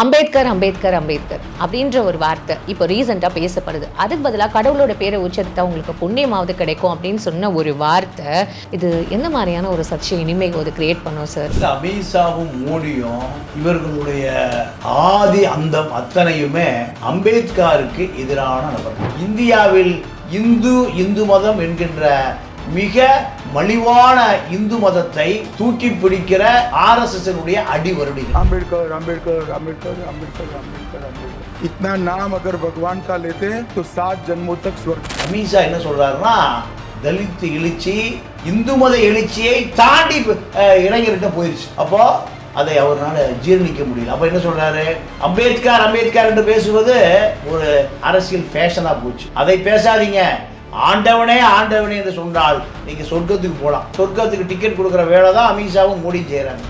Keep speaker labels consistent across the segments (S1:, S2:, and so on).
S1: அம்பேத்கர் அம்பேத்கர் அம்பேத்கர் அப்படின்ற ஒரு வார்த்தை இப்போ ரீசெண்டாக பேசப்படுது. அதுக்கு பதிலாக கடவுளோட பேரை உச்சரித்தா உங்களுக்கு புண்ணியமாவது கிடைக்கும் அப்படின்னு சொன்ன ஒரு வார்த்தை. இது எந்த மாதிரியான ஒரு சர்ச்சை இனிமே அது கிரியேட் பண்ணும் சார்
S2: அமித்ஷாவும் மோடியும் இவர்களுடைய ஆதி அந்தம் அத்தனையுமே அம்பேத்கருக்கு எதிரான நபர் இந்தியாவில் இந்து இந்து மதம் என்கின்ற மிக மலிவான இந்து மதத்தை தூக்கி பிடிக்கிற ஆர்எஸ்எஸ் அடிவருடிகள்
S3: अम्बेडकर अम्बेडकर अम्बेडकर अम्बेडकर अम्बेडकर अम्बेडकर इतना नाम अगर भगवान का लेते हैं तो सात जन्मों तक स्वर्ग
S2: அமித்ஷா என்ன சொல்றாருன்னா தலித் எழுச்சி இந்து மத எழுச்சியை தாண்டி அஹ், இளைஞர்கிட்ட போயிருச்சு அப்போ அதை அவரால் ஜீரணிக்க முடியல அப்போ என்ன சொல்றாரு அம்பேத்கர் அம்பேத்கர் என்று பேசுவது ஒரு அரசியல் ஃபேஷனாக போச்சு அதை பேசாதீங்க ஆண்டவனே ஆண்டவனே என்று சொன்னால் நீங்க சொர்க்கத்துக்கு போகலாம் சொர்க்கத்துக்கு டிக்கெட் கொடுக்குற வேலை தான் அமித்ஷாவும் மோடியும் செய்கிறாங்க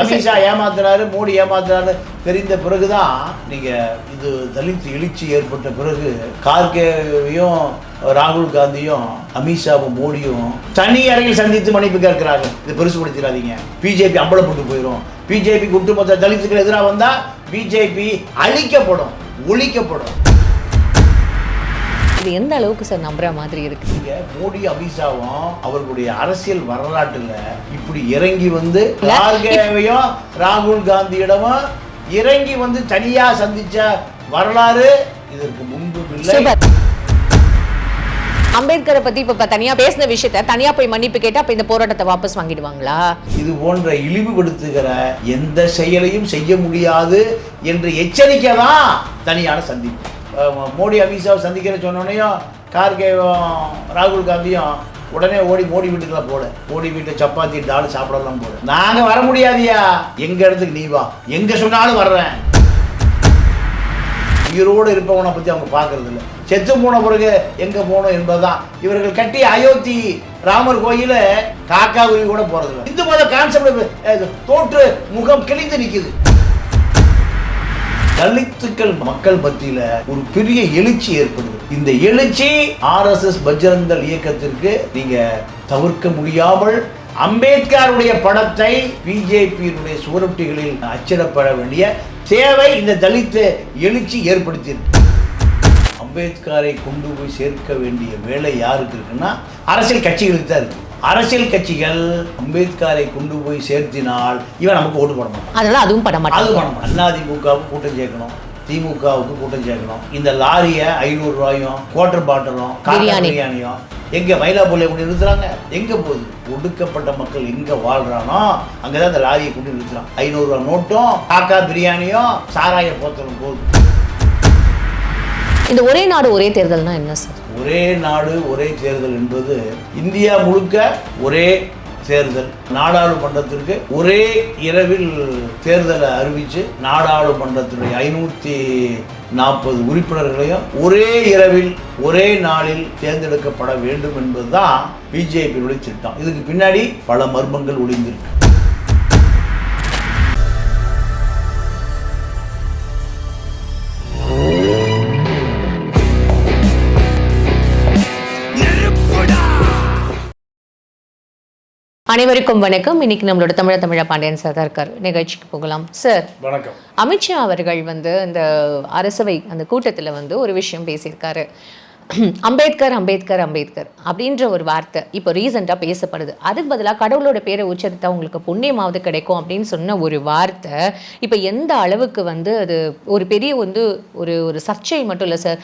S2: அமித்ஷா ஏமாத்துறாரு மோடி ஏமாத்துறாரு. தெரிந்த பிறகுதான் நீங்க இது தலித் எழுச்சி ஏற்பட்ட பிறகு கார்கேவையும் ராகுல் காந்தியும் அமித்ஷாவும் மோடியும் தனி அறையில் சந்தித்து மன்னிப்பு கேட்கிறார்கள். இதை பெருசுபடுத்திடாதீங்க. பிஜேபி அம்பலப்பட்டு போயிடும் பிஜேபி ஒட்டுமொத்த தலித்துக்கு எதிராக வந்தா பிஜேபி அழிக்கப்படும் ஒழிக்கப்படும்.
S1: இது எந்த அளவுக்கு சார் நம்புற மாதிரி இருக்கு?
S2: மோடி அமித்ஷாவும் அவர்களுடைய அரசியல் வரலாற்றுல இப்படி இறங்கி வந்து கார்கேவையும் ராகுல் காந்தியிடமும் இறங்கி வந்து தனியா சந்திச்ச வரலாறு இதற்கு முன்பும் இல்லை.
S1: அம்பேத்கரை பத்தி இப்ப தனியா பேசின விஷயத்த தனியா போய் மன்னிப்பு கேட்டா அப்ப இந்த போராட்டத்தை வாபஸ் வாங்கிடுவாங்களா?
S2: இது போன்ற இழிவுபடுத்துகிற எந்த செயலையும் செய்ய முடியாது என்று எச்சரிக்கை தான் தனியான சந்திப்பு மோடி அமித்ஷாவை சந்திக்கிற சொன்னோடனையும் கார்கேவும் ராகுல் காந்தியும் உடனே ஓடி மோடி வீட்டுக்குலாம் போல. மோடி வீட்டில் சப்பாத்தி டால் சாப்பிடலாம் போல. நாங்க வர முடியாதியா? எங்க இடத்துக்கு நீ வா. எங்க சொன்னாலும் வர்றேன். உயிரோடு இருப்பவனை பற்றி அவங்க பார்க்கறது இல்லை செத்து போன பிறகு எங்கே போகணும் என்பதுதான். இவர்கள் கட்டி அயோத்தி ராமர் கோயில காக்கா குருவி கூட போறதில்லை. இந்து மத கான்செப்ட் தோற்று முகம் கிழிந்து நிக்குது. தலித்துக்கள் மக்கள் மத்தியில ஒரு பெரிய எழுச்சி ஏற்படுது. இந்த எழுச்சி ஆர்எஸ்எஸ் பஜ்ரங்கல் இயக்கத்திற்கு நீங்க தவிர்க்க முடியாமல் அம்பேத்கருடைய படத்தை பிஜேபியினுடைய சுவரொட்டிகளில் அச்சிடப்பட வேண்டிய தேவை இந்த தலித்து எழுச்சி ஏற்படுத்தியிருக்கு. அம்பேத்கரை கொண்டு போய் சேர்க்க வேண்டிய வேலை யாருக்கு இருக்குன்னா அரசியல் கட்சிகளுக்கு தான் இருக்கு. அரசியல் கட்சிகள் அம்பேத்கரை கொண்டு போய் சேர்த்தினால் இவன் நமக்கு ஓட்டு போட மாட்டான்.
S1: அதனால அதுவும் பண்ண
S2: அது
S1: மாட்டாங்க
S2: பண்ணணும் அதிமுகவுக்கு கூட்டம் சேர்க்கணும். திமுகவுக்கு கூட்டம் சேர்க்கணும். இந்த லாரியை ஐநூறு ரூபாயும் குவார்டர் பாட்டிலும். பிரியாணியும் எங்க மயிலாப்பூர்ல கொண்டு நிறுத்துறாங்க. எங்க போகுது? ஒடுக்கப்பட்ட மக்கள் எங்க வாழ்றானோ அங்கதான் இந்த லாரியை கொண்டு நிறுத்துறான். ஐநூறு ரூபாய் நோட்டும் காக்கா பிரியாணியும் சாராய போத்தலும் போகுது
S1: இந்த ஒரே நாடு ஒரே தேர்தல்னா என்ன சார்?
S2: ஒரே நாடு ஒரே தேர்தல் என்பது இந்தியா முழுக்க ஒரே தேர்தல். நாடாளுமன்றத்திற்கு ஒரே இரவில் தேர்தலை அறிவித்து நாடாளுமன்றத்தினுடைய ஐநூற்றி நாற்பது உறுப்பினர்களையும் ஒரே இரவில் ஒரே நாளில் தேர்ந்தெடுக்கப்பட வேண்டும் என்பதுதான் பிஜேபியினுடைய திட்டம். இதுக்கு பின்னாடி பல மர்மங்கள் ஒளிந்திருக்கு.
S1: அனைவருக்கும் வணக்கம். இன்னைக்கு நம்மளோட தமிழ தமிழ பாண்டியன் சார் தான் இருக்கார் நிகழ்ச்சிக்கு போகலாம். சார்
S2: வணக்கம்.
S1: அமித்ஷா அவர்கள் வந்து அந்த அரசவை அந்த கூட்டத்தில் வந்து ஒரு விஷயம் பேசியிருக்காரு. அம்பேத்கர் அம்பேத்கர் அம்பேத்கர் அப்படின்ற ஒரு வார்த்தை இப்போ ரீசெண்டாக பேசப்படுது. அதுக்கு பதிலாக கடவுளோட பேரை உச்சரித்தா உங்களுக்கு புண்ணியமாவது கிடைக்கும் அப்படின்னு சொன்ன ஒரு வார்த்தை. இப்போ எந்த அளவுக்கு வந்து அது ஒரு பெரிய வந்து ஒரு ஒரு சர்ச்சை மட்டும் இல்லை சார்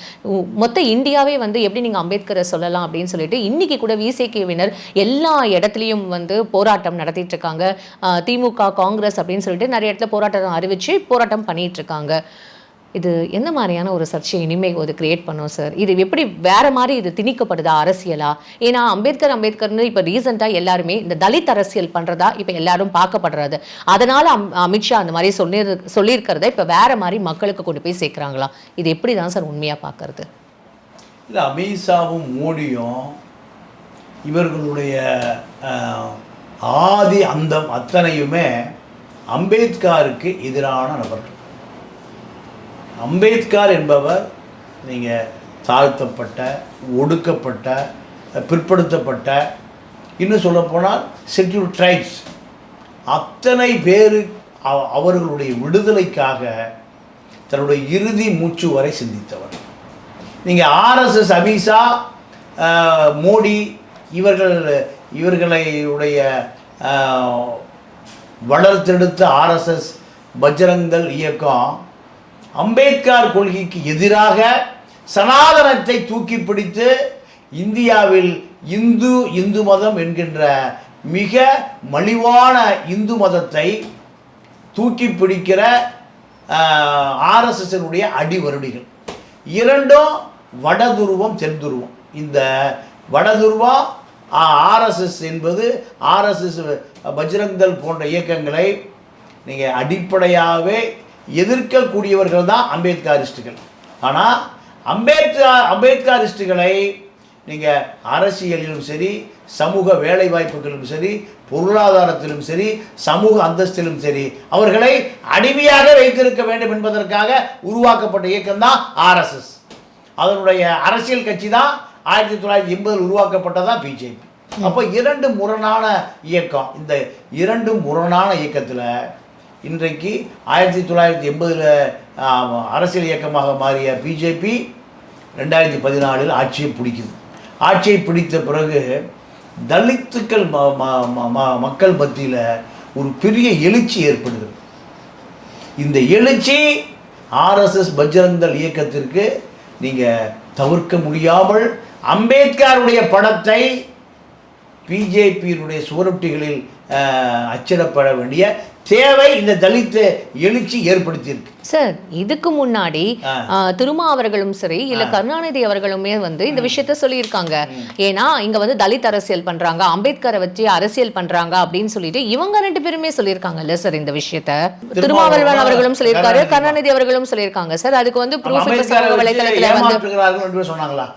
S1: மொத்த இந்தியாவே வந்து எப்படி நீங்கள் அம்பேத்கரை சொல்லலாம் அப்படின்னு சொல்லிட்டு இன்றைக்கி கூட விசிகேவினர் எல்லா இடத்துலையும் வந்து போராட்டம் நடத்திட்டு இருக்காங்க. திமுக காங்கிரஸ் அப்படின்னு சொல்லிட்டு நிறைய இடத்துல போராட்டம் அறிவிச்சு போராட்டம் பண்ணிட்டு இருக்காங்க. இது எந்த மாதிரியான ஒரு சர்ச்சை இனிமேல் அது கிரியேட் பண்ணும் சார் இது எப்படி வேற மாதிரி இது திணிக்கப்படுதா அரசியலா? ஏன்னா அம்பேத்கர் அம்பேத்கர்னு இப்போ ரீசெண்டாக எல்லாருமே இந்த தலித் அரசியல் பண்ணுறதா இப்போ எல்லாரும் பார்க்கப்படுறது. அதனால அம் அமித்ஷா அந்த மாதிரி சொல்லி சொல்லியிருக்கிறத இப்போ வேற மாதிரி மக்களுக்கு கொண்டு போய் சேர்க்குறாங்களா? இது எப்படி தான் சார் உண்மையாக பார்க்கறது?
S2: இல்லை அமித்ஷாவும் மோடியும் இவர்களுடைய ஆதி அந்தம் அத்தனையுமே அம்பேத்கருக்கு எதிரான நபர்கள். அம்பேத்கர் என்பவர் நீங்கள் தாழ்த்தப்பட்ட ஒடுக்கப்பட்ட பிற்படுத்தப்பட்ட இன்னும் சொல்லப்போனால் செட்யூல் ட்ரைப்ஸ் அத்தனை பேர் அவர்களுடைய விடுதலைக்காக தன்னுடைய இறுதி மூச்சு வரை சிந்தித்தவர். நீங்கள் ஆர்எஸ்எஸ் அமித்ஷா மோடி இவர்கள் இவர்களுடைய வளர்த்தெடுத்த ஆர்எஸ்எஸ் பஜ்ரங்கல் இயக்கம் அம்பேத்கர் கொள்கைக்கு எதிராக சனாதனத்தை தூக்கி பிடித்து இந்தியாவில் இந்து இந்து மதம் என்கின்ற மிக மலிவான இந்து மதத்தை தூக்கி பிடிக்கிற ஆர்எஸ்எஸ்னுடைய அடிவருடிகள். இரண்டும் வடதுருவம் தென்துருவம். இந்த வடதுருவம் ஆர்எஸ்எஸ் என்பது ஆர்எஸ்எஸ் பஜ்ரங்தல் போன்ற இயக்கங்களை நீங்கள் அடிப்படையாகவே எதிர்க்கக்கூடியவர்கள் தான் அம்பேத்கரிஸ்டுகள். ஆனால் அம்பேத்கர் அம்பேத்கரிஸ்டுகளை நீங்கள் அரசியலிலும் சரி சமூக வேலை வாய்ப்புகளிலும் சரி பொருளாதாரத்திலும் சரி சமூக அந்தஸ்திலும் சரி அவர்களை அடிமையாக வைத்திருக்க வேண்டும் என்பதற்காக உருவாக்கப்பட்ட இயக்கம் தான் ஆர்எஸ்எஸ் அதனுடைய அரசியல் கட்சி தான் ஆயிரத்தி தொள்ளாயிரத்தி எண்பதில் உருவாக்கப்பட்டதான் பிஜேபி அப்போ இரண்டு முரணான இயக்கம் இந்த இரண்டு முரணான இயக்கத்தில் இன்றைக்கு ஆயிரத்தி தொள்ளாயிரத்தி எண்பதில் அரசியல் இயக்கமாக மாறிய பிஜேபி ரெண்டாயிரத்தி பதினாலில் ஆட்சியை பிடிக்குது. ஆட்சியை பிடித்த பிறகு தலித்துக்கள் ம- ம- மக்கள் மத்தியில் ஒரு பெரிய எழுச்சி ஏற்படுகிறது. இந்த எழுச்சி ஆர்எஸ்எஸ் பஜ்ரந்தல் இயக்கத்திற்கு நீங்கள் தவிர்க்க முடியாமல் அம்பேத்கருடைய படத்தை பிஜேபியினுடைய சுவரொட்டிகளில் அச்சிடப்பட வேண்டிய தேவை இந்த தலித் எழுச்சி ஏற்படுத்தியிருக்கு.
S1: சார் இதுக்கு முன்னாடி திருமா அவர்களும் சரி இல்ல கருணாநிதி அவர்களுமே வந்து இந்த விஷயத்த சொல்லியிருக்காங்க. ஏன்னா இங்க வந்து தலித் அரசியல் பண்றாங்க அம்பேத்கரை வச்சு அரசியல் பண்றாங்க அப்படின்னு சொல்லிட்டு இவங்க ரெண்டு பேருமே சொல்லியிருக்காங்கல்ல சார் இந்த விஷயத்த? திருமாவளவன் அவர்களும் சொல்லியிருக்காரு
S2: கருணாநிதி
S1: அவர்களும் சொல்லியிருக்காங்க. சார் அதுக்கு வந்து ப்ரூஃப் வலைதளத்துல வந்து
S2: சொன்னாங்களா?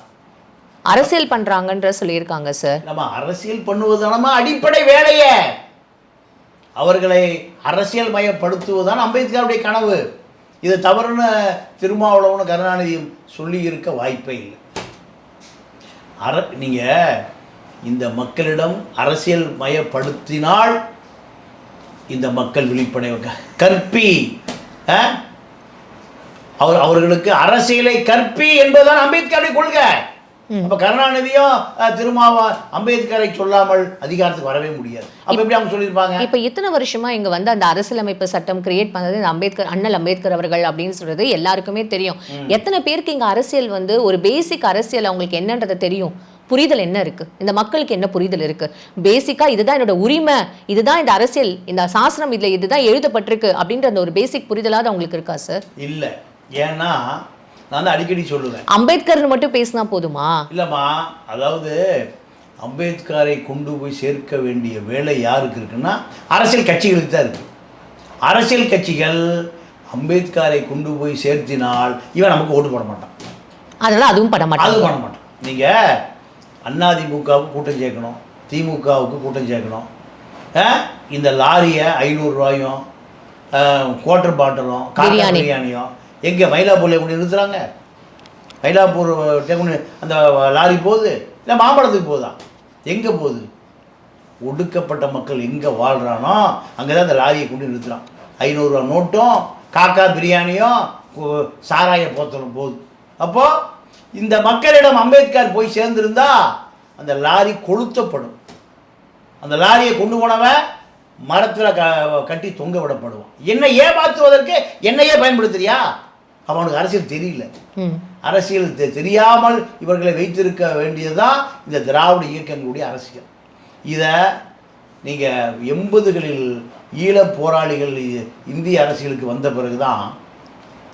S1: அரசியல் பண்றாங்கன்ற சொல்லியிருக்காங்க சார்
S2: நம்ம அரசியல் பண்ணுவதுதான் நம்ம அடிப்படை வேலையே. அவர்களை அரசியல் மயப்படுத்துவதுதான் அம்பேத்கருடைய கனவு. இது தவறுன்னு திருமாவளவனு கருணாநிதியும் சொல்லி இருக்க வாய்ப்பே இல்லை. அர நீங்கள் இந்த மக்களிடம் அரசியல் மயப்படுத்தினால் இந்த மக்கள் விழிப்படைய கற்பி ஆ? அவர் அவர்களுக்கு அரசியலை கற்பி என்பதுதான் அம்பேத்கருடைய கொள்கை. அப்ப கருணாநிதியும் அஹ், திருமாவா அம்பேத்கரை சொல்லாமல் அதிகாரத்துக்கு வரவே முடியாது. அப்ப எப்படி அவங்க சொல்லியிருப்பாங்க?
S1: இப்ப இத்தனை வருஷமா இங்க வந்து அந்த அரசியலமைப்பு சட்டம் கிரியேட் பண்ணது இந்த அம்பேத்கர் அண்ணல் அம்பேத்கர் அவர்கள் அப்படின்னு சொல்றது எல்லாருக்குமே தெரியும். எத்தனை பேருக்கு இங்க அரசியல் வந்து ஒரு பேசிக் அரசியல் அவங்களுக்கு என்னன்றது தெரியும்? புரிதல் என்ன இருக்கு? இந்த மக்களுக்கு என்ன புரிதல் இருக்கு? பேசிக்கா இதுதான் என்னோட உரிமை இதுதான் இந்த அரசியல் இந்த சாசனம் இதுல இதுதான் எழுதப்பட்டிருக்கு அப்படின்ற அந்த ஒரு பேசிக் புரிதலாவது அவங்களுக்கு இருக்கா சார்
S2: இல்ல. ஏன்னா நான் தான் அடிக்கடி சொல்லுவேன்.
S1: அம்பேத்கர்னு மட்டும் பேசினா போதுமா?
S2: இல்லைம்மா அதாவது அம்பேத்கரை கொண்டு போய் சேர்க்க வேண்டிய வேலை யாருக்கு இருக்குன்னா அரசியல் கட்சிகளுக்கு தான் இருக்கு. அரசியல் கட்சிகள் அம்பேத்கரை கொண்டு போய் சேர்த்தினால் இவன் நமக்கு ஓட்டு போட மாட்டான்.
S1: அதனால அதுவும் பட
S2: அது
S1: மாட்டாங்க
S2: பண்ண மாட்டோம் நீங்கள் அதிமுகவுக்கு கூட்டம் சேர்க்கணும் திமுகவுக்கு கூட்டம் சேர்க்கணும்? இந்த லாரியை ஐநூறுரூவாயும் குவார்டர் பாட்டிலும். பிரியாணியும் எங்கே மயிலாப்பூரில் கொண்டு நிறுத்துகிறாங்க மயிலாப்பூர் கொண்டு அந்த லாரி போகுது? இல்லை மாம்பழத்துக்கு போகுதா? எங்கே போகுது? ஒடுக்கப்பட்ட மக்கள் எங்கே வாழ்கிறானோ அங்கே தான் அந்த லாரியை கொண்டு நிறுத்துகிறான் ஐநூறுரூவா நோட்டும் காக்கா பிரியாணியும் சாராய போத்தலும் போகுது. அப்போது இந்த மக்களிடம் அம்பேத்கர் போய் சேர்ந்திருந்தா அந்த லாரி கொளுத்தப்படும். அந்த லாரியை கொண்டு போனவன் மரத்தில் க கட்டி தொங்க விடப்படுவான். என்னை ஏமாற்றுவதற்கு என்னையே பயன்படுத்துறியா? அவனுக்கு அரசியல் தெரியல. அரசியல் தெரியாமல் இவர்களை வைத்திருக்க வேண்டியதுதான் இந்த திராவிட இயக்கங்களுடைய அரசியல். இதை நீங்கள் எண்பதுகளில் ஈழப் போராளிகள் இந்திய அரசியலுக்கு வந்த பிறகு தான்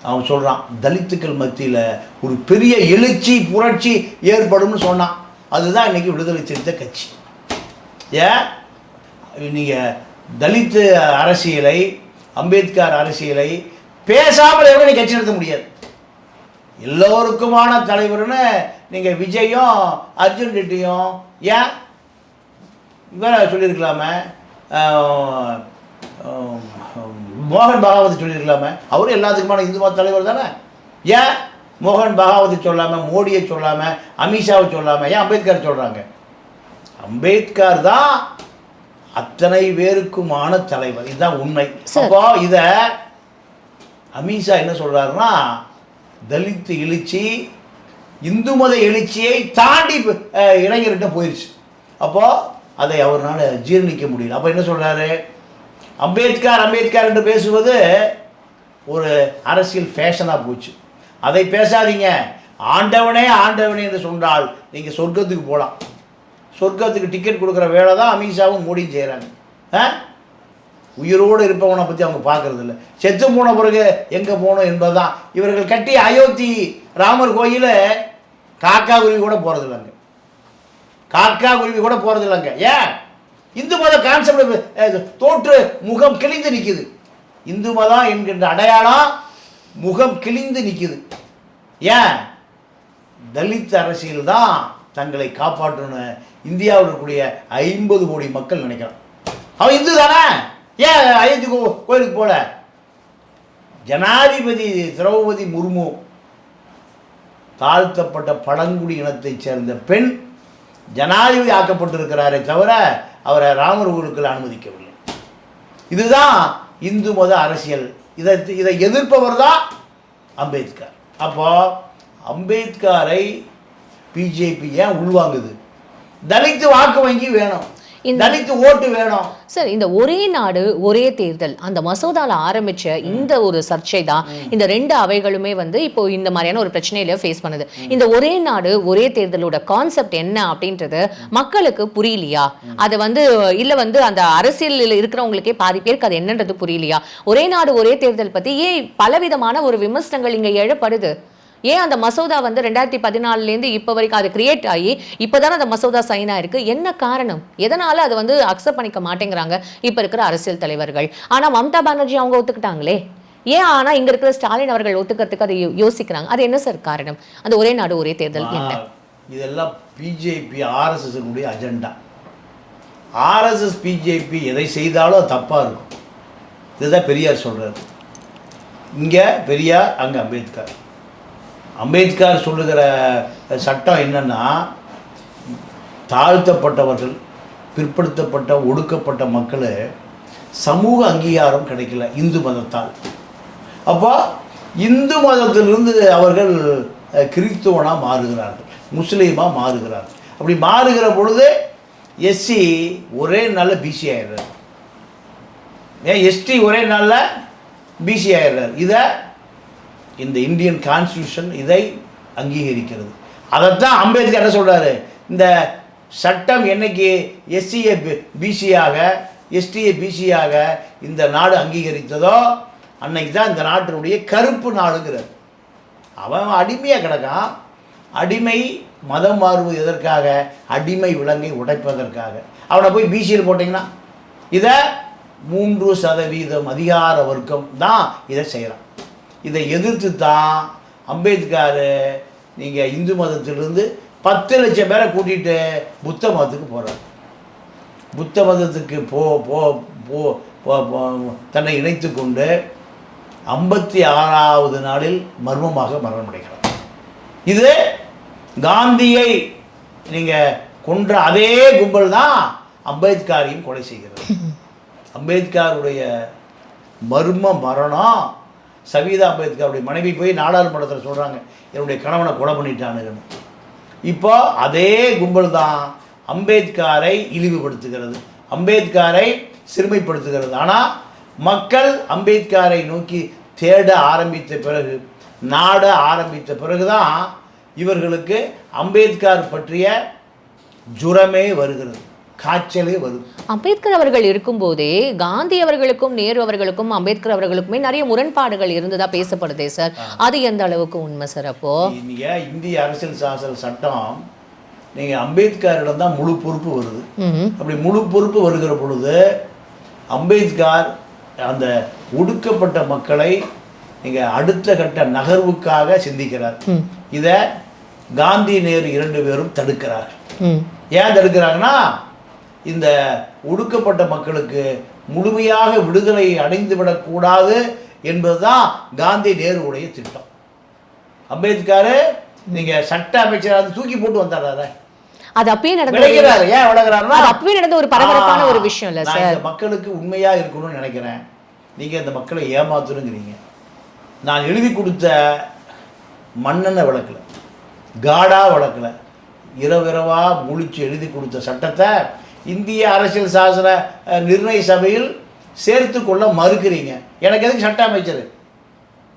S2: அவன் சொல்கிறான் தலித்துக்கள் மத்தியில் ஒரு பெரிய எழுச்சி புரட்சி ஏற்படும்னு சொன்னான். அதுதான் இன்னைக்கு விடுதலை சிறுத்தை கட்சி. ஏன்? நீங்கள் தலித்து அரசியலை அம்பேத்கர் அரசியலை பேசாமல் எப்படி கட்சி நடத்த முடியாது. எல்லோருக்குமான தலைவர்னு நீங்கள் விஜயும் அர்ஜுன் ரெட்டியும் ஏன்? இவரை சொல்லியிருக்கலாமே. மோகன் பகாவதி சொல்லியிருக்கலாமே. அவரும் எல்லாத்துக்குமான இந்து மத தலைவர் தானே. ஏன்? மோகன் பகாவதி சொல்லாமல் மோடியை சொல்லாமல் அமித்ஷாவை சொல்லாமல் ஏன் அம்பேத்கர் சொல்கிறாங்க அம்பேத்கர் தான் அத்தனை பேருக்குமான தலைவர். இதுதான் உண்மை. அப்போ இத அமித்ஷா என்ன சொல்கிறாருன்னா தலித்து எழுச்சி இந்து மத எழுச்சியை தாண்டி இளைஞர்கிட்ட போயிடுச்சு அப்போது அதை அவர்னால ஜீரணிக்க முடியல. அப்போ என்ன சொல்கிறாரு அம்பேத்கர் அம்பேத்கர் என்று பேசுவது ஒரு அரசியல் ஃபேஷனாக போச்சு. அதை பேசாதீங்க. ஆண்டவனே ஆண்டவனே என்று சொன்னால் நீங்கள் சொர்க்கத்துக்கு போகலாம் சொர்க்கத்துக்கு டிக்கெட் கொடுக்குற வேலை தான் அமித்ஷாவும் மோடியும் செய்கிறாங்க ஆ உயிரோடு இருப்பவனை பற்றி அவங்க பார்க்கறது இல்லை. செத்து போன பிறகு எங்கே போகணும் என்பதுதான். இவர்கள் கட்டி அயோத்தி ராமர் கோயில் காக்கா குருவி கூட போகிறது இல்லைங்க. காக்கா குருவி கூட போகிறது இல்லைங்க. ஏன்? இந்து மத கான்செப்ட் தோற்று முகம் கிழிந்து நிற்குது இந்து மதம் என்கின்ற அடையாளம் முகம் கிழிந்து நிற்குது ஏன்? தலித் அரசியல் தான் தங்களை காப்பாற்றணும்னு இந்தியாவில் இருக்கக்கூடிய ஐம்பது கோடி மக்கள் நினைக்கிறான் அவன் இந்து தானே? ஏன் அயோத்தி கோயிலுக்கு போல? ஜனாதிபதி திரௌபதி முர்மு தாழ்த்தப்பட்ட பழங்குடி இனத்தைச் சேர்ந்த பெண் ஜனாதிபதி ஆக்கப்பட்டிருக்கிறாரே தவிர அவரை ராமர் கோயிலுக்குள் அனுமதிக்கவில்லை. இதுதான் இந்து மத அரசியல். இதை இதை எதிர்ப்பவர் தான் அம்பேத்கர். அப்போ அம்பேத்கரை பிஜேபி ஏன் உள்வாங்குது? தலித்து வாக்கு வங்கி வேணும். தலித்து ஓட்டு வேணும்.
S1: சார் இந்த ஒரே நாடு ஒரே தேர்தல். அந்த மசோதால ஆரம்பிச்ச இந்த ஒரு சர்ச்சை தான் இந்த ரெண்டு அவைகளுமே வந்து இப்போ இந்த மாதிரியான ஒரு பிரச்சனையில ஃபேஸ் பண்ணுது. இந்த ஒரே நாடு ஒரே தேர்தலோட கான்செப்ட் என்ன அப்படின்றது மக்களுக்கு புரியலையா? அது வந்து இல்ல வந்து அந்த அரசியலில் இருக்கிறவங்களுக்கே பாதி பேருக்கு அது என்னன்றது புரியலையா? ஒரே நாடு ஒரே தேர்தல் பத்தி ஏன் பலவிதமான ஒரு விமர்சனங்கள் இங்க எழப்படுது? ஏன் அந்த மசோதா வந்து ரெண்டாயிரத்தி பதினாலுலேருந்து இப்போ வரைக்கும் அது கிரியேட் ஆகி இப்போதானே அந்த மசோதா சைன் ஆயிருக்கு? என்ன காரணம்? எதனால அதை வந்து அக்செப்ட் பண்ணிக்க மாட்டேங்கிறாங்க இப்போ இருக்கிற அரசியல் தலைவர்கள்? ஆனா மம்தா பானர்ஜி அவங்க ஒத்துக்கிட்டாங்களே? ஏன் ஆனா இங்க இருக்கிற ஸ்டாலின் அவர்கள் ஒத்துக்கிறதுக்கு அதை யோசிக்கிறாங்க? அது என்ன சார் காரணம்? அந்த ஒரே நாடு ஒரே தேர்தல் என்ன?
S2: இதெல்லாம் பிஜேபி ஆர்எஸ்எஸ்னுடைய அஜெண்டா ஆர்எஸ்எஸ் பிஜேபி எதை செய்தாலும் அது தப்பாக இருக்கும். இதுதான் பெரியார் சொல்றாரு. இங்கே பெரியார் அங்கே அம்பேத்கர். அம்பேத்கர் சொல்லுகிற சட்டம் என்னென்னா தாழ்த்தப்பட்டவர்கள் பிற்படுத்தப்பட்ட ஒடுக்கப்பட்ட மக்கள் சமூக அங்கீகாரம் கிடைக்கல இந்து மதத்தால். அப்போ இந்து மதத்திலிருந்து அவர்கள் கிறிஸ்துவனாக மாறுகிறார்கள் முஸ்லீமாக மாறுகிறார்கள். அப்படி மாறுகிற பொழுது எஸ்சி ஒரே நாளில் பிசி ஆயிடுறாரு. ஏன் எஸ்டி ஒரே நாளில் பிசி ஆயிடுறாரு. இதை இந்த இந்தியன் கான்ஸ்டியூஷன் இதை அங்கீகரிக்கிறது. அதைத்தான் அம்பேத்கர் என்ன சொல்கிறாரு இந்த சட்டம் என்னைக்கு எஸ்சியை பிசியாக எஸ்டியை பிசியாக இந்த நாடு அங்கீகரித்ததோ அன்னைக்கு தான் இந்த நாட்டினுடைய கருப்பு நாடுங்கிறார். அவன் அடிமையாக கிடக்கான். அடிமை மதம் மாறுவது எதற்காக? அடிமை விலங்கை உடைப்பதற்காக. அவனை போய் பிசியில் போட்டிங்கன்னா இதை மூன்று சதவீதம் அதிகார வர்க்கம் தான் இதை செய்கிறான் இதை எதிர்த்து தான் அம்பேத்கர் நீங்கள் இந்து மதத்திலிருந்து பத்து லட்சம் பேரை கூட்டிகிட்டு புத்த மதத்துக்கு போகிறார் புத்த மதத்துக்கு போ போ போ தன்னை இணைத்து கொண்டு ஐம்பத்தி ஆறாவது நாளில் மர்மமாக மரணமடைகிறார். இது காந்தியை நீங்கள் கொன்ற அதே கும்பல் தான் அம்பேத்கரையும் கொலை செய்கிறது. அம்பேத்கருடைய மர்ம மரணம் சவிதா அம்பேத்கருடைய மனைவி போய் நாடாளுமன்றத்தில் சொல்கிறாங்க என்னுடைய கணவனை கொலை பண்ணிட்டானுங்கன்னு. இப்போ அதே கும்பல் தான் அம்பேத்கரை இழிவுபடுத்துகிறது அம்பேத்கரை சிறுமைப்படுத்துகிறது. ஆனால் மக்கள் அம்பேத்கரை நோக்கி தேட ஆரம்பித்த பிறகு நாட ஆரம்பித்த பிறகுதான் இவர்களுக்கு அம்பேத்கர் பற்றிய ஜுரமே வருகிறது. காய்ச்சலே வருது
S1: அம்பேத்கர் அவர்கள் இருக்கும்போதே காந்தி அவர்களுக்கும் நேரு அவர்களுக்கும் அம்பேத்கர் அவர்களுக்குமே நிறைய முரண்பாடுகள் இருந்ததா பேசப்படுதே சார். அது எந்த அளவுக்கு உண்மை சார் அப்போ?
S2: நீங்கள் இந்திய அரசியல் சாசன சட்டம் நீங்கள் அம்பேத்கரிடம் தான் முழு பொறுப்பு வருது. அப்படி முழு பொறுப்பு வருகிற பொழுது அம்பேத்கர் அந்த ஒடுக்கப்பட்ட மக்களை நீங்கள் அடுத்த கட்ட நகர்வுக்காக சிந்திக்கிறார். இதை காந்தி நேரு இரண்டு பேரும் தடுக்கிறார்கள். ஏன் தடுக்கிறாங்கன்னா இந்த ஒடுக்கப்பட்ட மக்களுக்கு முழுமையாக விடுதலை அடைந்து விடக்கூடாது என்பதுதான் காந்தி நேருவுடைய திட்டம். அம்பேத்கர் நீங்க சட்ட அமைச்சராக தூக்கி போட்டு வந்தாரு
S1: அது அப்பயே நடந்த
S2: ஏன் விளைகிறாருன்னா
S1: அது அப்பவே நடந்த ஒரு பரபரப்பான ஒரு விஷயம் இல்ல சார்.
S2: மக்களுக்கு உண்மையா இருக்கணும்னு நினைக்கிறேன். நீங்க இந்த மக்களை ஏமாத்தணுங்கிறீங்க நான் எழுதி கொடுத்த மண்ணெண்ணை விளக்கல. காடா விளக்கல. இரவிரவா முழிச்சு எழுதி கொடுத்த சட்டத்தை இந்திய அரசியல் சாசன நிர்ணய சபையில் சேர்த்து கொள்ள மறுக்கிறீங்க. எனக்கு எதுக்கு சட்ட அமைச்சர்?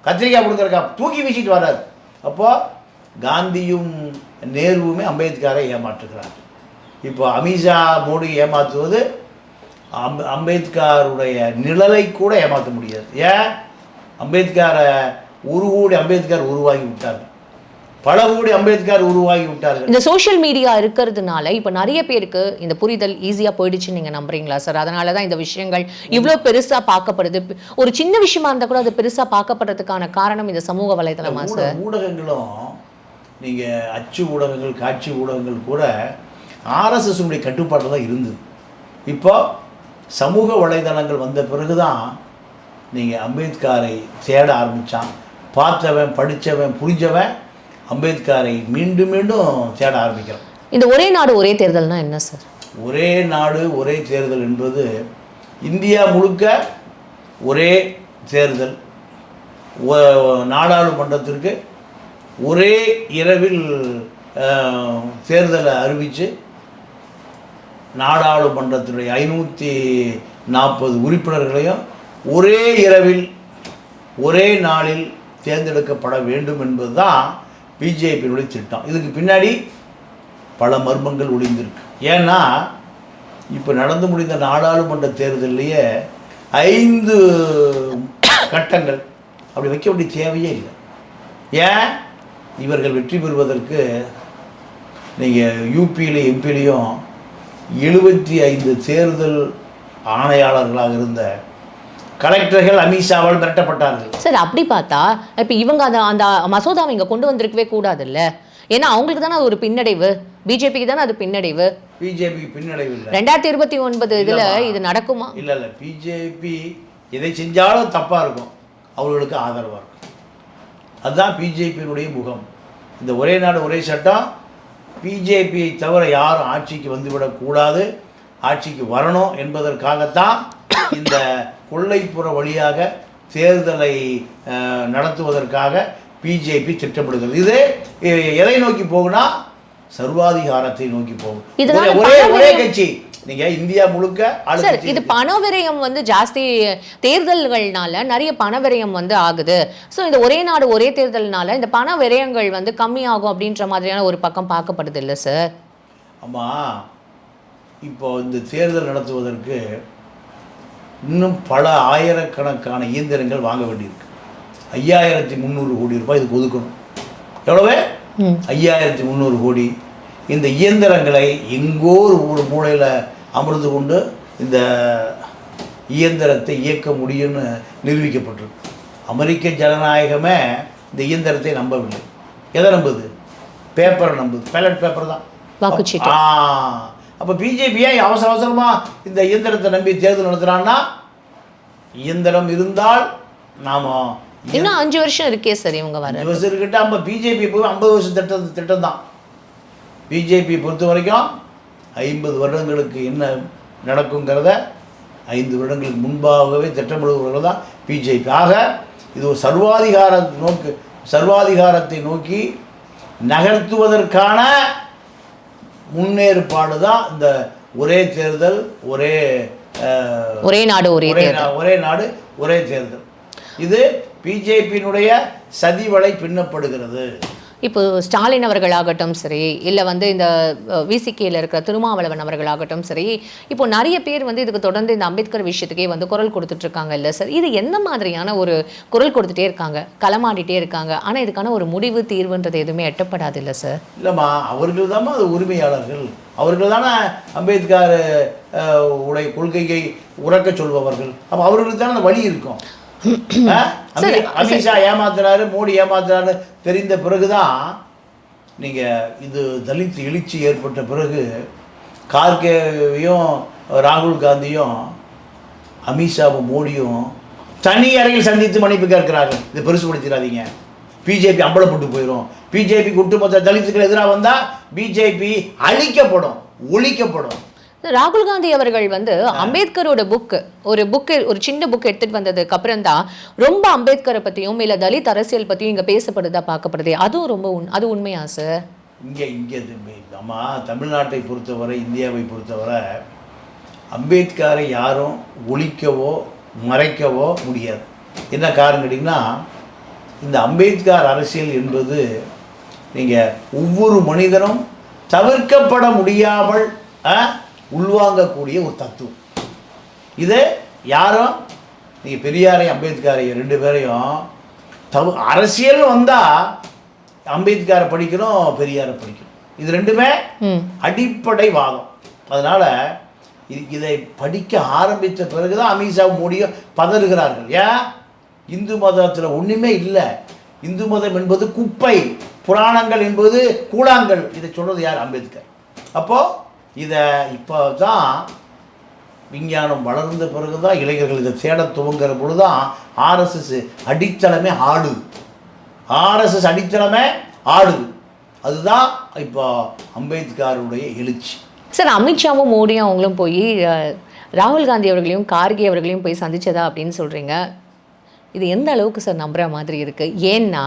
S2: கத்திரிக்காய் கொடுக்குறக்கா தூக்கி வீசிட்டு வராது அப்போது காந்தியும் நேருவுமே அம்பேத்கரை ஏமாற்றுகிறார். இப்போ அமித்ஷா மோடி ஏமாற்றுவது அம் அம்பேத்கருடைய நிழலை கூட ஏமாற்ற முடியாது. ஏன்? அம்பேத்கரை ஒரு கோடி அம்பேத்கர் உருவாகி விட்டார் பல கோடி அம்பேத்கர் உருவாகி விட்டார்கள்.
S1: இந்த சோஷியல் மீடியா இருக்கிறதுனால இப்ப நிறைய பேருக்கு இந்த புரிதல் ஈஸியா போயிடுச்சுன்னு நீங்க நம்புறீங்களா சார் அதனால தான் இந்த விஷயங்கள் இவ்ளோ பெருசா பார்க்கப்படுது. ஒரு சின்ன விஷயமா இருந்தா கூட அது பெருசா பார்க்கப்படுறதுக்கான காரணம் இந்த சமூக வலைதளமா சார்
S2: ஊடகங்களும் நீங்க அச்சு ஊடகங்கள் காட்சி ஊடகங்கள் கூட ஆர்எஸ்எஸ் உடைய கட்டுப்பாட்டில் தான் இருந்தது. இப்போ சமூக வலைதளங்கள் வந்த பிறகு தான் நீங்கள் அம்பேத்கரை தேட ஆரம்பித்தான் பார்த்தவன் படித்தவன் புரிஞ்சவன் அம்பேத்கரை மீண்டும் மீண்டும் தேட ஆரம்பிக்கிறான்
S1: இந்த ஒரே நாடு ஒரே தேர்தல்னா என்ன சார்
S2: ஒரே நாடு ஒரே தேர்தல் என்பது இந்தியா முழுக்க ஒரே தேர்தல். நாடாளுமன்றத்திற்கு ஒரே இரவில் தேர்தலை அறிவித்து நாடாளுமன்றத்தினுடைய ஐநூற்றி நாற்பது உறுப்பினர்களையும் ஒரே இரவில் ஒரே நாளில் தேர்ந்தெடுக்கப்பட வேண்டும் என்பது தான் பிஜேபியினுடைய திட்டம் இதுக்கு பின்னாடி பல மர்மங்கள் ஒளிந்திருக்கு ஏன்னா இப்போ நடந்து முடிந்த நாடாளுமன்ற தேர்தல்லையே ஐந்து கட்டங்கள். அப்படி வைக்க வேண்டிய தேவையே இல்லை. ஏன்? இவர்கள் வெற்றி பெறுவதற்கு நீங்கள் யூபியிலையும் எம்பிலையும் எழுபத்தி ஐந்து தேர்தல் ஆணையாளர்களாக இருந்த கலெக்டர்கள் அமித்ஷாவால் மிரட்டப்பட்டார்கள்.
S1: சார் அப்படி பார்த்தா இப்ப இவங்க அந்த அந்த மசோதாவை இங்க கொண்டு வந்திருக்கவே கூடாதுல்ல? ஏன்னா அவங்களுக்கு தானே அது ஒரு பின்னடைவு. பிஜேபிக்கு தானே அது பின்னடைவு.
S2: பிஜேபிக்கு பின்னடைவு இல்லை.
S1: ரெண்டாயிரத்தி இருபத்தி ஒன்பது இதுல. இது நடக்குமா?
S2: இல்லை இல்லை. பிஜேபி எதை செஞ்சாலும் தப்பாக இருக்கும். அவர்களுக்கு ஆதரவாக இருக்கும். அதுதான் பிஜேபியினுடைய முகம். இந்த ஒரே நாடு ஒரே சட்டம். பிஜேபியை தவிர யாரும் ஆட்சிக்கு வந்துவிடக்கூடாது. ஆட்சிக்கு வரணும் என்பதற்காகத்தான் இந்த கொள்ளைப்புற வழியாக தேர்தலை நடத்துவதற்காக பிஜேபி திட்டமிடுகிறது. இது எதை நோக்கி போகுனா சர்வாதிகாரத்தை நோக்கி போகும். ஒரே- ஒரே கட்சி. நீங்க இந்தியா முழுக்க
S1: இது. பண விரயம் வந்து ஜாஸ்தி தேர்தல்கள்னால நிறைய பண விரயம் வந்து ஆகுது. ஸோ இந்த ஒரே நாடு ஒரே தேர்தல்னால இந்த பண விரயங்கள் வந்து கம்மியாகும் அப்படின்ற மாதிரியான ஒரு பக்கம் பார்க்கப்படுது இல்லை சார்?
S2: ஆமா. இப்போ இந்த தேர்தல் நடத்துவதற்கு இன்னும் பல ஆயிரக்கணக்கான இயந்திரங்கள் வாங்க வேண்டியிருக்கு. ஐயாயிரத்தி முந்நூறு கோடி ரூபாய் இதுக்கு ஒதுக்கணும். எவ்வளவு. ஐயாயிரத்தி முந்நூறு கோடி. இந்த இயந்திரங்களை எங்கோ ஒரு மூலையில் அமர்ந்து கொண்டு இந்த இயந்திரத்தை இயக்க முடியும்னு நிரூபிக்கப்பட்டிருக்கு. அமெரிக்க ஜனநாயகமே இந்த இயந்திரத்தை நம்பவில்லை. எதை நம்புது? பேப்பரை நம்புது. பேலட் பேப்பர் தான். ஆ. அப்போ பிஜேபி ஏன் அவசர அவசரமாக இந்த இயந்திரத்தை நம்பி தேர்தல் நடத்துகிறான்னா இயந்திரம் இருந்தால் நாம்
S1: இன்னும் அஞ்சு வருஷம் இருக்கே சார் இவங்க வர.
S2: அஞ்சு வருஷம் இருக்கிட்ட நம்ம பிஜேபி போய் ஐம்பது வருஷம் திட்டம் திட்டம் தான் பிஜேபி பொறுத்த வரைக்கும் ஐம்பது வருடங்களுக்கு என்ன நடக்குங்கிறத ஐந்து வருடங்களுக்கு முன்பாகவே திட்டமிடுபவர்கள் தான் பிஜேபி ஆக இது ஒரு சர்வாதிகார நோக்கு சர்வாதிகாரத்தை நோக்கி நகர்த்துவதற்கான முன்னேற்பாடு தான் இந்த ஒரே தேர்தல் ஒரே
S1: ஒரே நாடு ஒரே
S2: ஒரே நாடு ஒரே தேர்தல். இது பிஜேபியினுடைய சதிவலை பின்னப்படுகிறது.
S1: இப்போ ஸ்டாலின் அவர்களாகட்டும் சரி இல்லை வந்து இந்த விசிகேயில் இருக்கிற திருமாவளவன் அவர்களாகட்டும் சரி இப்போ நிறைய பேர் வந்து இதுக்கு தொடர்ந்து இந்த அம்பேத்கர் விஷயத்துக்கே வந்து குரல் கொடுத்துட்டு இருக்காங்க இல்லை சார்? இது எந்த மாதிரியான ஒரு குரல் கொடுத்துட்டே இருக்காங்க களமாடிட்டே இருக்காங்க ஆனால் இதுக்கான ஒரு முடிவு தீர்வுன்றது எதுவுமே எட்டப்படாது இல்லை சார்?
S2: இல்லைம்மா அவர்கள் தான் அது உரிமையாளர்கள். அவர்கள் தானே அம்பேத்கர் உடைய கொள்கையை உறக்க சொல்பவர்கள். அப்போ அவர்களுக்கு தானே அந்த வழி இருக்கும். அமித்ஷா ஏமாத்துறாரு மோடி ஏமாத்துறாரு. தெரிந்த பிறகுதான் நீங்க இது தலித் எழுச்சி ஏற்பட்ட பிறகு கார்கேவையும் ராகுல் காந்தியும் அமித்ஷாவும் மோடியும் தனி அறையில் சந்தித்து மன்னிப்பு கேட்கிறார்கள். இதை பெருசுபடுத்திடாதீங்க. பிஜேபி அம்பலப்பட்டு போயிடும் பிஜேபி ஒட்டுமொத்த தலித்துக்கள் எதிராக வந்தால் பிஜேபி அழிக்கப்படும் ஒழிக்கப்படும்.
S1: ராகுல் காந்தி அவர்கள் வந்து அம்பேத்கரோட புக்கு ஒரு புக்கு ஒரு சின்ன புக் எடுத்துட்டு வந்ததுக்கு அப்புறம் தான் ரொம்ப அம்பேத்கரை பத்தியும் இல்ல தலித் அரசியல் பத்தியும் இங்க பேசப்படுதா பார்க்கப்படுதே. அதுவும் ரொம்ப உண் அது உண்மையா சார்
S2: இங்கே இங்கே நம்ம தமிழ்நாட்டை பொறுத்தவரை இந்தியாவை பொறுத்தவரை அம்பேத்கரை யாரும் ஒழிக்கவோ மறைக்கவோ முடியாது. என்ன காரணம் கேட்டிங்கன்னா இந்த அம்பேத்கர் அரசியல் என்பது நீங்கள் ஒவ்வொரு மனிதனும் தவிர்க்கப்பட முடியாமல் ஆ, உள்வாங்கக்கூடிய ஒரு தத்துவம். இது யாரும் நீங்கள் பெரியாரை அம்பேத்கரை ரெண்டு பேரையும் தவு அரசியல் வந்தால் அம்பேத்கரை படிக்கணும் பெரியாரை படிக்கணும். இது ரெண்டுமே அடிப்படை வாதம். அதனால் இது இதை படிக்க ஆரம்பித்த பிறகு தான் அமித்ஷா மோடியும் பதறுகிறார்கள். ஏன்? இந்து மதத்தில் ஒன்றுமே இல்லை. இந்து மதம் என்பது குப்பை புராணங்கள் என்பது கூழாங்கல். இதை சொல்கிறது யார்? அம்பேத்கர். அப்போது இதை இப்போ தான் விஞ்ஞானம் வளர்ந்த பிறகு தான் இளைஞர்கள் இதை தேட துவங்குற பொழுது தான் ஆர்எஸ்எஸ் அடித்தளமே ஆடுது ஆர்எஸ்எஸ் அடித்தளமே ஆடுது அதுதான் இப்போ அம்பேத்கருடைய எழுச்சி.
S1: சார் அமித்ஷாவும் மோடியும் அவங்களும் போய் ராகுல் காந்தி அவர்களையும் கார்கே அவர்களையும் போய் சந்திச்சதா அப்படின்னு சொல்கிறீங்க இது எந்த அளவுக்கு சார் நம்புகிற மாதிரி இருக்குது ஏன்னா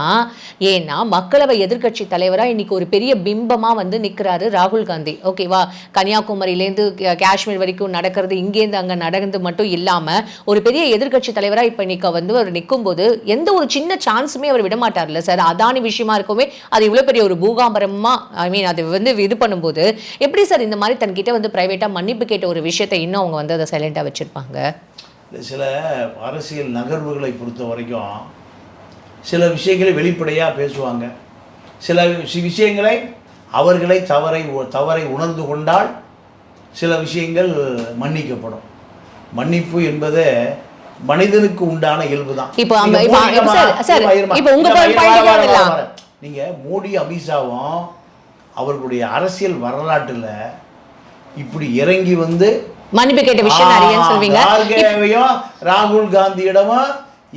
S1: ஏன்னா மக்களவை எதிர்க்கட்சி தலைவராக இன்னைக்கு ஒரு பெரிய பிம்பமாக வந்து நிற்கிறாரு ராகுல் காந்தி. ஓகேவா கன்னியாகுமரியிலேருந்து காஷ்மீர் வரைக்கும் நடக்கிறது இங்கேருந்து அங்கே நடந்து மட்டும் இல்லாமல் ஒரு பெரிய எதிர்க்கட்சி தலைவராக இப்போ இன்னைக்கு வந்து அவர் நிற்கும்போது எந்த ஒரு சின்ன சான்ஸுமே அவர் விட மாட்டார்ல சார். அதானி விஷயமா இருக்குமே அது இவ்வளோ பெரிய ஒரு பூகாம்பரமாக ஐ மீன் அது வந்து இது பண்ணும்போது எப்படி சார் இந்த மாதிரி தன்கிட்ட வந்து ப்ரைவேட்டாக மன்னிப்பு கேட்ட ஒரு விஷயத்தை இன்னும் அவங்க வந்து அதை சைலண்ட்டாக வச்சுருப்பாங்க?
S2: சில அரசியல் நகர்வுகளை பொறுத்த வரைக்கும் சில விஷயங்களை வெளிப்படையாக பேசுவாங்க. சில விஷயங்களை அவர்களை தவறை தவறை உணர்ந்து கொண்டால் சில விஷயங்கள் மன்னிக்கப்படும். மன்னிப்பு என்பது மனிதனுக்கு உண்டான இயல்பு தான். நீங்க மோடி அமித்ஷாவும் அவர்களுடைய அரசியல் வரலாற்றுல இப்படி இறங்கி வந்து
S1: மன்னிப்பு கேட்ட விஷயம் நிறையன்னு சொல்வீங்க.
S2: ராகுல் காந்தியிடமும்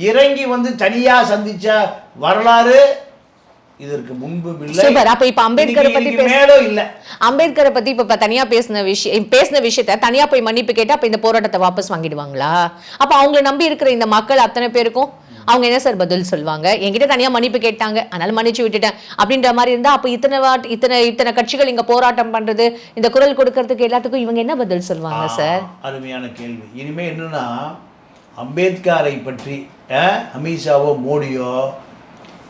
S2: இறங்கி வந்து தனியா சந்திச்ச வரலாறு இதற்கு முன்பு இல்லை.
S1: சூப்பர். அப்ப இப்ப அம்பேத்கரை பத்தி
S2: மேலும் இல்லை.
S1: அம்பேத்கரை பத்தி இப்ப தனியா பேசின விஷயம் பேசின விஷயத்த தனியா போய் மன்னிப்பு கேட்டா அப்ப இந்த போராட்டத்தை வாபஸ் வாங்கிடுவாங்களா? அப்ப அவங்களை நம்பி இருக்கிற இந்த மக்கள் அத்தனை பேருக்கும் அவங்க என்ன சார் பதில் சொல்லுவாங்க? என்கிட்ட தனியா மன்னிப்பு கேட்டாங்க. அதனால மன்னிச்சு விட்டுட்டேன். அப்படின்ற மாதிரி இருந்தா அப்ப இத்தனை வாட் இத்தனை இத்தனை கட்சிகள் இங்க போராட்டம் பண்றது இந்த குரல் கொடுக்கறதுக்கு எல்லாத்துக்கும் இவங்க என்ன பதில் சொல்லுவாங்க சார்?
S2: அருமையான கேள்வி. இனிமே என்னன்னா அம்பேத்கரை பற்றி அமித்ஷாவோ மோடியோ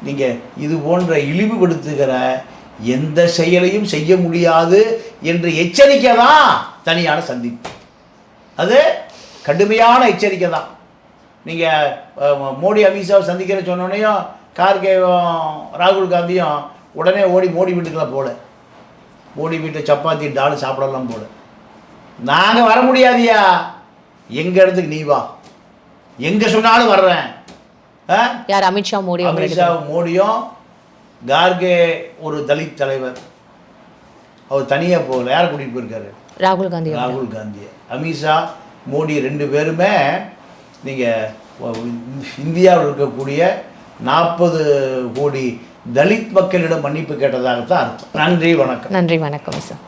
S2: நீங்க இது போன்ற இழிவுபடுத்துகிற எந்த செயலையும் செய்ய முடியாது என்று எச்சரிக்கை தான் தனியான சந்திப்பு. அது கடுமையான எச்சரிக்கை தான் நீங்கள் மோடி அமித்ஷாவை சந்திக்கிற சொன்னோடனையும் கார்கேவும் ராகுல் காந்தியும் உடனே ஓடி மோடி வீட்டுக்கெல்லாம் போல மோடி வீட்டை சப்பாத்தி டால் சாப்பிடலாம் போல. நாங்கள் வர முடியாதியா? எங்கள் இடத்துக்கு நீ வா. எங்கே சொன்னாலும் வர்றேன்.
S1: யார் அமித்ஷா மோடி
S2: அமித்ஷா மோடியும் கார்கே ஒரு தலித் தலைவர். அவர் தனியாக போகல. யாரை கூட்டிகிட்டு போயிருக்காரு.
S1: ராகுல் காந்தி.
S2: ராகுல் காந்தி அமித்ஷா மோடி ரெண்டு பேருமே நீங்கள் இந்தியாவில் இருக்கக்கூடிய நாற்பது கோடி தலித் மக்களிடம் மன்னிப்பு கேட்டதாகத்தான் அர்த்தம். நன்றி வணக்கம்.
S1: நன்றி வணக்கம் சார்.